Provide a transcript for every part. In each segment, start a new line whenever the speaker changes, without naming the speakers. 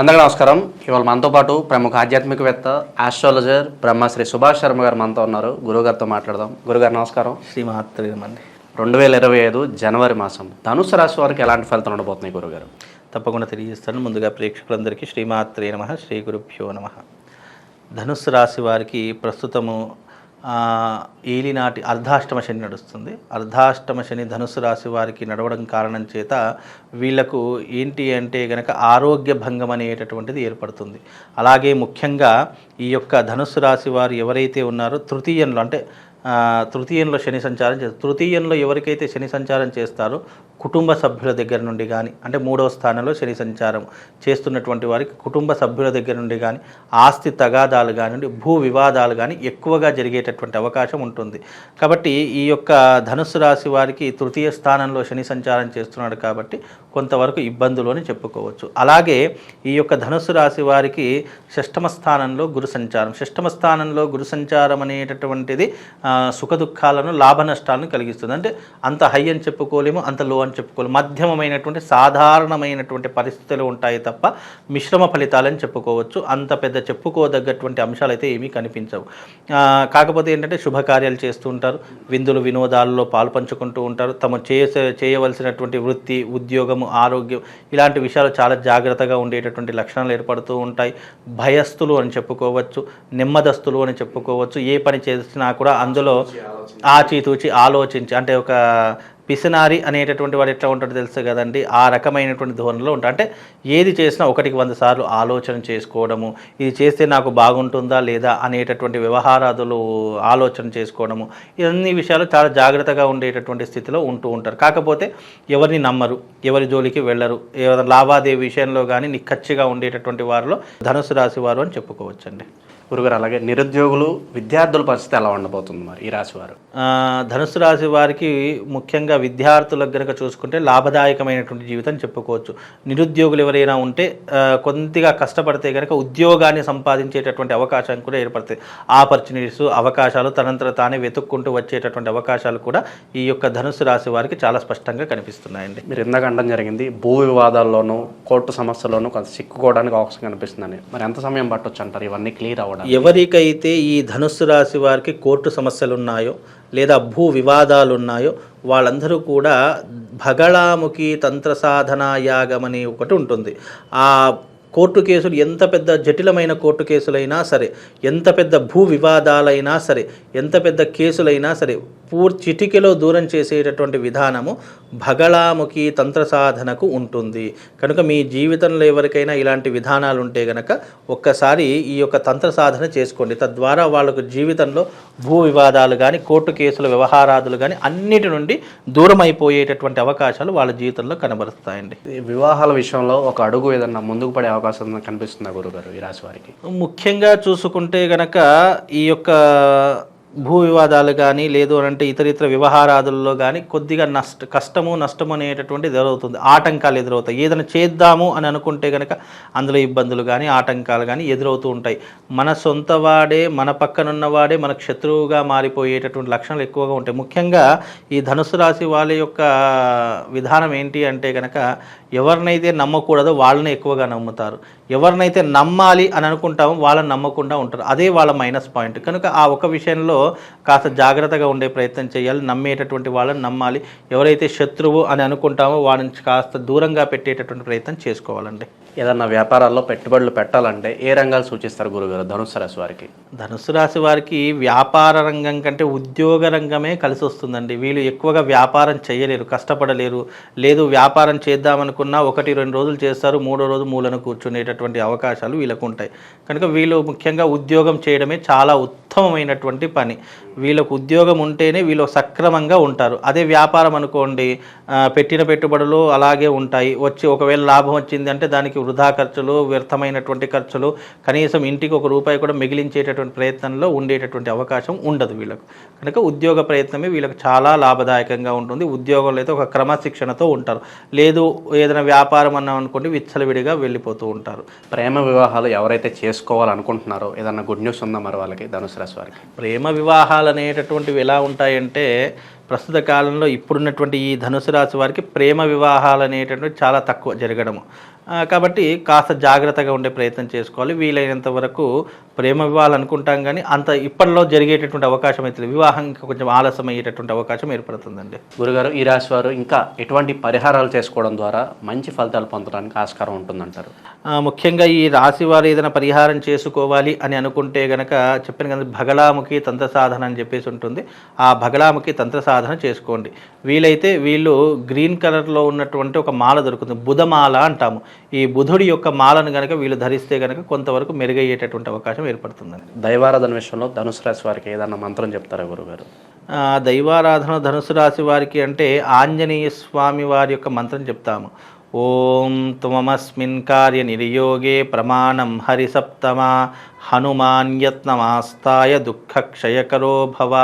అందరికీ నమస్కారం. ఇవాళ మనతో పాటు ప్రముఖ ఆధ్యాత్మికవేత్త ఆస్ట్రాలజర్ బ్రహ్మశ్రీ సుభాష్ శర్మ గారు మనతో ఉన్నారు. గురుగారితో మాట్లాడదాం. గురుగారు నమస్కారం.
శ్రీ మహాత్రేమండి
రెండు వేల ఇరవై ఐదు జనవరి మాసం ధనుసు రాశి వారికి ఎలాంటి ఫలితాలు ఉండబోతున్నాయి గురుగారు
తప్పకుండా తెలియజేస్తాను. ముందుగా ప్రేక్షకులందరికీ శ్రీమాత్రే నమ. శ్రీ గురుభ్యో నమ. ధనుస్సు రాశి వారికి ప్రస్తుతము ఏలినాటి అర్ధాష్టమ శని నడుస్తుంది. అర్ధాష్టమ శని ధనుస్సు రాశి వారికి నడవడం కారణం చేత వీళ్ళకు ఏంటి అంటే గనక ఆరోగ్య భంగం అనేటటువంటిది ఏర్పడుతుంది. అలాగే ముఖ్యంగా ఈ యొక్క ధనుస్సు రాశి వారు ఎవరైతే ఉన్నారో తృతీయంలో అంటే తృతీయంలో శని సంచారం చేస్తారు. తృతీయంలో ఎవరికైతే శని సంచారం చేస్తారో కుటుంబ సభ్యుల దగ్గర నుండి కానీ అంటే మూడవ స్థానంలో శని సంచారం చేస్తున్నటువంటి వారికి కుటుంబ సభ్యుల దగ్గర నుండి కానీ ఆస్తి తగాదాలు కానివ్వండి భూ వివాదాలు కానీ ఎక్కువగా జరిగేటటువంటి అవకాశం ఉంటుంది. కాబట్టి ఈ యొక్క ధనుస్సు రాశి వారికి తృతీయ స్థానంలో శని సంచారం చేస్తున్నాడు కాబట్టి కొంతవరకు ఇబ్బందులు అని చెప్పుకోవచ్చు. అలాగే ఈ యొక్క ధనుస్సు రాశి వారికి షష్టమ స్థానంలో గురు సంచారం. షష్టమ స్థానంలో గురు సంచారం అనేటటువంటిది సుఖ దుఃఖాలను లాభ నష్టాలను కలిగిస్తుంది. అంటే అంత హై అని చెప్పుకోలేము అంత లో అని చెప్పుకోలేము మధ్యమమైనటువంటి సాధారణమైనటువంటి పరిస్థితులు ఉంటాయి తప్ప మిశ్రమ ఫలితాలని చెప్పుకోవచ్చు. అంత పెద్ద చెప్పుకోదగ్గటువంటి అంశాలు అయితే ఏమీ కనిపించవు. కాకపోతే ఏంటంటే శుభకార్యాలు చేస్తూ ఉంటారు. విందులు వినోదాలలో పాలు పంచుకుంటూ ఉంటారు. తమ చేసే చేయవలసినటువంటి వృత్తి ఉద్యోగము ఆరోగ్యం ఇలాంటి విషయాలు చాలా జాగ్రత్తగా ఉండేటటువంటి లక్షణాలు ఏర్పడుతూ ఉంటాయి. భయస్థులు అని చెప్పుకోవచ్చు నెమ్మదస్తులు అని చెప్పుకోవచ్చు. ఏ పని చేసినా కూడా అందులో ఆచితూచి ఆలోచించి అంటే ఒక పిసినారి అనేటటువంటి వాడు ఎట్లా ఉంటాడో తెలుసు కదండి. ఆ రకమైనటువంటి ధోరణిలో ఉంటాడు అంటే ఏది చేసినా ఒకటికి వంద సార్లు ఆలోచన చేసుకోవడము ఇది చేస్తే నాకు బాగుంటుందా లేదా అనేటటువంటి వ్యవహారాదులు ఆలోచన చేసుకోవడము ఇవన్నీ విషయాలు చాలా జాగ్రత్తగా ఉండేటటువంటి స్థితిలో ఉంటూ ఉంటారు. కాకపోతే ఎవరిని నమ్మరు ఎవరి జోలికి వెళ్ళరు. లావాదేవీ విషయంలో కానీ నిక్కచ్చిగా ఉండేటటువంటి వారిలో ధనుసు రాశి వారు అని చెప్పుకోవచ్చండి.
గురుగారు అలాగే నిరుద్యోగులు విద్యార్థుల పరిస్థితి ఎలా ఉండబోతుంది మరి ఈ రాశి వారు
ధనుసు రాశి వారికి ముఖ్యంగా విద్యార్థులకు గనక చూసుకుంటే లాభదాయకమైనటువంటి జీవితం చెప్పుకోవచ్చు. నిరుద్యోగులు ఎవరైనా ఉంటే కొద్దిగా కష్టపడితే కనుక ఉద్యోగాన్ని సంపాదించేటటువంటి అవకాశం కూడా ఏర్పడతాయి. ఆపర్చునిటీస్ అవకాశాలు తనంతట తానే వెతుక్కుంటూ వచ్చేటటువంటి అవకాశాలు కూడా ఈ యొక్క ధనుసు రాశి వారికి చాలా స్పష్టంగా కనిపిస్తున్నాయండి.
మీరు ఇందాక అనడం జరిగింది భూ వివాదాల్లోనూ కోర్టు సమస్యల్లోనూ కొంత చిక్కుకోవడానికి అవకాశం కనిపిస్తుందని మరి ఎంత సమయం పట్టొచ్చు అంటారు? ఇవన్నీ క్లియర్ అవ్వడం?
ఎవరికైతే ఈ ధనుస్సు రాశి వారికి కోర్టు సమస్యలు ఉన్నాయో లేదా భూ వివాదాలు ఉన్నాయో వాళ్ళందరూ కూడా భగళాముఖి తంత్ర సాధన యాగం అని ఒకటి ఉంటుంది. ఆ కోర్టు కేసులు ఎంత పెద్ద జటిలమైన కోర్టు కేసులైనా సరే ఎంత పెద్ద భూ వివాదాలైనా సరే ఎంత పెద్ద కేసులైనా సరే పూర్ చిటికెలో దూరం చేసేటటువంటి విధానము భగళాముఖి తంత్ర సాధనకు ఉంటుంది. కనుక మీ జీవితంలో ఎవరికైనా ఇలాంటి విధానాలు ఉంటే గనక ఒక్కసారి ఈ యొక్క తంత్ర సాధన చేసుకోండి. తద్వారా వాళ్ళకు జీవితంలో భూ వివాదాలు కానీ కోర్టు కేసుల వ్యవహారాదులు కానీ అన్నిటి నుండి దూరం అయిపోయేటటువంటి అవకాశాలు వాళ్ళ జీవితంలో కనబరుస్తాయండి.
వివాహాల విషయంలో ఒక అడుగు ఏదన్నా ముందుకు పడే అవకాశం కనిపిస్తుందా గురుగారు ఈ రాశి వారికి?
ముఖ్యంగా చూసుకుంటే గనక ఈ యొక్క భూ వివాదాలు కానీ లేదు అంటే ఇతర ఇతర వ్యవహారాదుల్లో కానీ కొద్దిగా నష్ట కష్టము నష్టము అనేటటువంటి ఎదురవుతుంది. ఆటంకాలు ఎదురవుతాయి. ఏదైనా చేద్దాము అని అనుకుంటే కనుక అందులో ఇబ్బందులు కానీ ఆటంకాలు కానీ ఎదురవుతూ ఉంటాయి. మన సొంత వాడే మన పక్కనున్నవాడే మనకు శత్రువుగా మారిపోయేటటువంటి లక్షణాలు ఎక్కువగా ఉంటాయి. ముఖ్యంగా ఈ ధనుసు రాశి వాళ్ళ యొక్క విధానం ఏంటి అంటే కనుక ఎవరినైతే నమ్మకూడదో వాళ్ళని ఎక్కువగా నమ్ముతారు. ఎవరినైతే నమ్మాలి అని అనుకుంటామో వాళ్ళని నమ్మకుండా ఉంటారు. అదే వాళ్ళ మైనస్ పాయింట్. కనుక ఆ ఒక విషయంలో కాస్త జాగ్రత్తగా ఉండే ప్రయత్నం చేయాలి. నమ్మేటటువంటి వాళ్ళని నమ్మాలి. ఎవరైతే శత్రువు అని అనుకుంటామో వాళ్ళని కాస్త దూరంగా పెట్టేటటువంటి ప్రయత్నం చేసుకోవాలండి.
ఏదన్నా వ్యాపారాల్లో పెట్టుబడులు పెట్టాలంటే ఏ రంగాలు సూచిస్తారు గురుగారు? ధనుసు రాశి వారికి.
ధనుసు రాశి వారికి వ్యాపార రంగం కంటే ఉద్యోగ రంగమే కలిసి వస్తుందండి. వీళ్ళు ఎక్కువగా వ్యాపారం చేయలేరు కష్టపడలేరు. లేదు వ్యాపారం చేద్దామనుకున్నా ఒకటి రెండు రోజులు చేస్తారు మూడో రోజు మూలను కూర్చునేటటువంటి అవకాశాలు వీళ్ళకు ఉంటాయి. కనుక వీళ్ళు ముఖ్యంగా ఉద్యోగం చేయడమే చాలా ఉత్తమమైనటువంటి పని. వీళ్ళకు ఉద్యోగం ఉంటేనే వీళ్ళు సక్రమంగా ఉంటారు. అదే వ్యాపారం అనుకోండి పెట్టిన పెట్టుబడులు అలాగే ఉంటాయి. వచ్చి ఒకవేళ లాభం వచ్చింది అంటే దానికి వృధా ఖర్చులు వ్యర్థమైనటువంటి ఖర్చులు కనీసం ఇంటికి ఒక రూపాయి కూడా మిగిలించేటటువంటి ప్రయత్నంలో ఉండేటటువంటి అవకాశం ఉండదు వీళ్ళకు. కనుక ఉద్యోగ ప్రయత్నమే వీళ్ళకి చాలా లాభదాయకంగా ఉంటుంది. ఉద్యోగంలో అయితే ఒక క్రమశిక్షణతో ఉంటారు. లేదు ఏదైనా వ్యాపారం అన్నాం అనుకోండి విచ్చలవిడిగా వెళ్ళిపోతూ ఉంటారు.
ప్రేమ వివాహాలు ఎవరైతే చేసుకోవాలనుకుంటున్నారో ఏదన్నా గుడ్ న్యూస్ ఉందా మరి వాళ్ళకి? ధనుసు రాశి వారికి?
ప్రేమ వివాహాలు అనేటటువంటివి ఎలా ఉంటాయంటే ప్రస్తుత కాలంలో ఇప్పుడున్నటువంటి ఈ ధనుసు రాశి వారికి ప్రేమ వివాహాలు అనేటటువంటి చాలా తక్కువ జరగడము. కాబట్టి కాస్త జాగ్రత్తగా ఉండే ప్రయత్నం చేసుకోవాలి. వీలైనంత వరకు ప్రేమ ఇవ్వాలనుకుంటాం కానీ అంత ఇప్పట్లో జరిగేటటువంటి అవకాశం అయితే. వివాహం ఇంకా కొంచెం ఆలస్యం అయ్యేటటువంటి అవకాశం ఏర్పడుతుందండి.
గురుగారు ఈ రాశి వారు ఇంకా ఎటువంటి పరిహారాలు చేసుకోవడం ద్వారా మంచి ఫలితాలు పొందడానికి ఆస్కారం ఉంటుందంటారు?
ముఖ్యంగా ఈ రాశి వారు ఏదైనా పరిహారం చేసుకోవాలి అని అనుకుంటే గనక చెప్పాను కదా భగలాముఖి తంత్ర సాధన అని చెప్పేసి ఉంటుంది. ఆ భగలాముఖి తంత్ర సాధన చేసుకోండి. వీలైతే వీళ్ళు గ్రీన్ కలర్లో ఉన్నటువంటి ఒక మాల దొరుకుతుంది. బుధమాల అంటాము. ఈ బుధుడి యొక్క మాలను గనక వీళ్ళు ధరిస్తే గనక కొంతవరకు మెరుగయ్యేటటువంటి అవకాశం ఏర్పడుతుందండి.
దైవారాధన విషయంలో ధనుసు రాశి వారికి ఏదన్నా మంత్రం చెప్తారా గురుగారు?
ఆ, దైవారాధన ధనుసు రాశి వారికి అంటే ఆంజనేయ స్వామి వారి యొక్క మంత్రం చెప్తాము. ఓం త్వమస్మిన్ కార్య నిర్యోగే ప్రమాణం హరిసప్తమా. హనుమాన్ యత్నమాస్తాయ దుఃఖ క్షయకరో భవ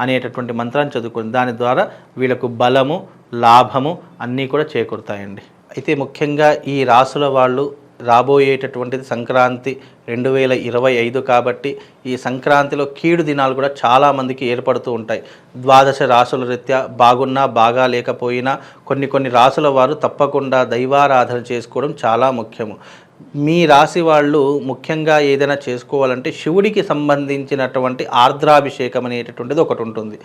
అనేటటువంటి మంత్రాన్ని చదువుకుని దాని ద్వారా వీళ్ళకు బలము లాభము అన్నీ కూడా చేకూరుతాయండి. అయితే ముఖ్యంగా ఈ రాసుల వాళ్ళు రాబోయేటటువంటిది సంక్రాంతి రెండు వేల ఇరవై ఐదు కాబట్టి ఈ సంక్రాంతిలో కీడు దినాలు కూడా చాలామందికి ఏర్పడుతూ ఉంటాయి. ద్వాదశ రాసుల రీత్యా బాగున్నా బాగా లేకపోయినా కొన్ని కొన్ని రాసుల వారు తప్పకుండా దైవారాధన చేసుకోవడం చాలా ముఖ్యము. మీ రాశి వాళ్ళు ముఖ్యంగా ఏదైనా చేసుకోవాలంటే శివుడికి సంబంధించినటువంటి ఆర్ద్రాభిషేకం అనేటటువంటిది ఒకటి ఉంటుంది.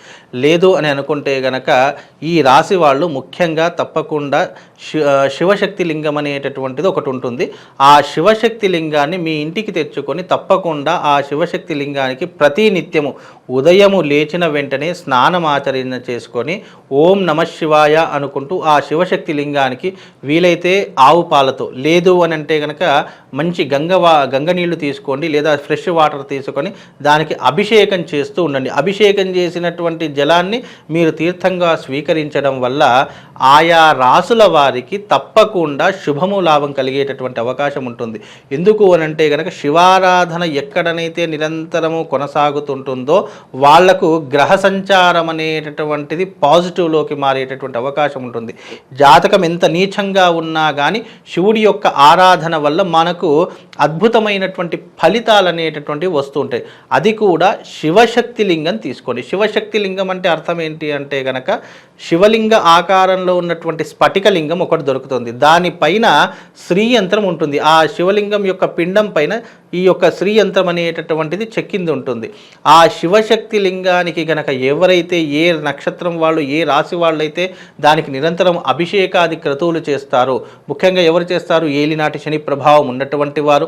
లేదు అని అనుకుంటే గనక ఈ రాశి వాళ్ళు ముఖ్యంగా తప్పకుండా శివశక్తి లింగం అనేటటువంటిది ఒకటి ఉంటుంది. ఆ శివశక్తి లింగాన్ని మీ ఇంటికి తెచ్చుకొని తప్పకుండా ఆ శివశక్తి లింగానికి ప్రతి నిత్యము ఉదయము లేచిన వెంటనే స్నానం ఆచరణ చేసుకొని ఓం నమ శివాయ అనుకుంటూ ఆ శివశక్తి లింగానికి వీలైతే ఆవు పాలతో లేదు అని అంటే కనుక మంచి గంగ గంగ నీళ్ళు తీసుకోండి లేదా ఫ్రెష్ వాటర్ తీసుకొని దానికి అభిషేకం చేస్తూ ఉండండి. అభిషేకం చేసినటువంటి జలాన్ని మీరు తీర్థంగా స్వీకరించడం వల్ల ఆయా రాసుల వారికి తప్పకుండా శుభము లాభం కలిగేటటువంటి అవకాశం ఉంటుంది. ఎందుకు అని అంటే కనుక శివారాధన ఎక్కడనైతే నిరంతరము కొనసాగుతుంటుందో వాళ్ళకు గ్రహ సంచారం అనేటటువంటిది పాజిటివ్లోకి మారేటటువంటి అవకాశం ఉంటుంది. జాతకం ఎంత నీచంగా ఉన్నా కానీ శివుడి యొక్క ఆరాధన వల్ల మనకు అద్భుతమైనటువంటి ఫలితాలు అనేటటువంటివి వస్తూ ఉంటాయి. అది కూడా శివశక్తి లింగం తీసుకోండి. శివశక్తి లింగం అంటే అర్థం ఏంటి అంటే గనక శివలింగ ఆకారంలో ఉన్నటువంటి స్ఫటిక లింగం ఒకటి దొరుకుతుంది. దానిపైన శ్రీయంత్రం ఉంటుంది. ఆ శివలింగం యొక్క పిండం పైన ఈ యొక్క శ్రీయంత్రం అనేటటువంటిది చెక్కింది ఉంటుంది. ఆ శివశక్తి లింగానికి గనక ఎవరైతే ఏ నక్షత్రం వాళ్ళు ఏ రాశి వాళ్ళైతే దానికి నిరంతరం అభిషేకాది క్రతువులు చేస్తారో ముఖ్యంగా ఎవరు చేస్తారు? ఏలినాటి శని ప్రభావం ఉన్నటువంటి వారు.